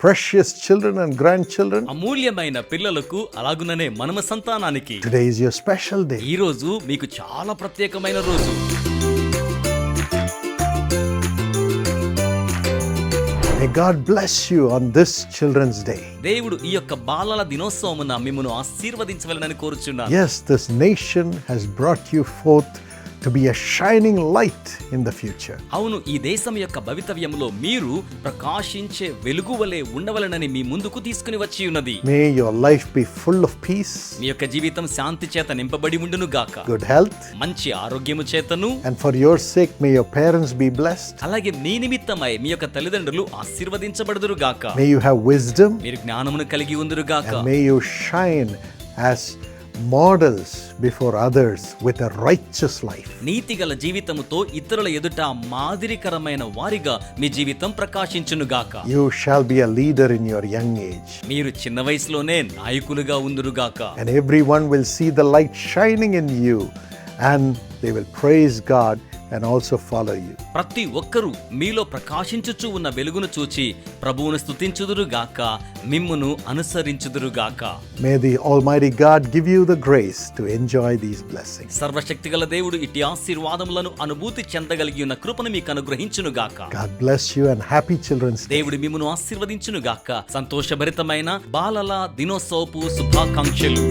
precious children and grandchildren, అమూల్యమైన పిల్లలకు అలాగుననే మనమ సంతానానికి today is your special day. ఈ రోజు మీకు చాలా ప్రత్యేకమైన రోజు May God bless you on this Children's Day. దేవుడు ఈ యొక్క బాలల దినోత్సవమున మిమ్మను ఆశీర్వదించవలనని కోరుచున్నాను Yes, this nation has brought you forth to be shining light in the future అవును ఈ దేశం యొక్క భవితవ్యంలో మీరు ప్రకాశించే వెలుగు వలె ఉండవలనని మీ ముందుకు తీసుకుని వచ్చి ఉన్నది. May your life be full of peace మీ యొక్క జీవితం శాంతి చేత నింపబడి ఉండును గాక. గుడ్ హెల్త్ మంచి ఆరోగ్యము చేతను. And for your sake may your parents be blessed అలాగే మీ నిమిత్తమై మీ యొక్క తల్లిదండ్రులు ఆశీర్వదించబడదురు గాక. మే యు హావ్ విజ్డమ్ మీరు జ్ఞానమును కలిగి ఉందురు గాక. May you shine as models before others with a righteous life. నీతిగల జీవితముతో ఇతరుల ఎదుట మాదిరికరమైన వారిగా మీ జీవితం ప్రకాశించును గాక You shall be a leader in your young age, మీరు చిన్న వయసులోనే నాయకులుగా ఉందురుగాక and everyone will see the light shining in you, and they will praise God and also follow you. ప్రతి ఒక్కరూ మీలో ప్రకాశించుచు ఉన్న వెలుగును చూచి ప్రభువును స్తుతించుదురుగాక మిమ్మును అనుసరించుదురుగాక May the Almighty God give you the grace to enjoy these blessings. సర్వశక్తిగల దేవుడు ఇట్టి ఆశీర్వాదములను అనుభూతి చెందగలిగి ఉన్న కృపను మీకు అనుగ్రహించునుగాక God bless you and happy Children's Day. దేవుడు మిమ్మును ఆశీర్వదించునుగాక సంతోషభరితమైన బాలల దినోత్సవపు శుభాకాంక్షలు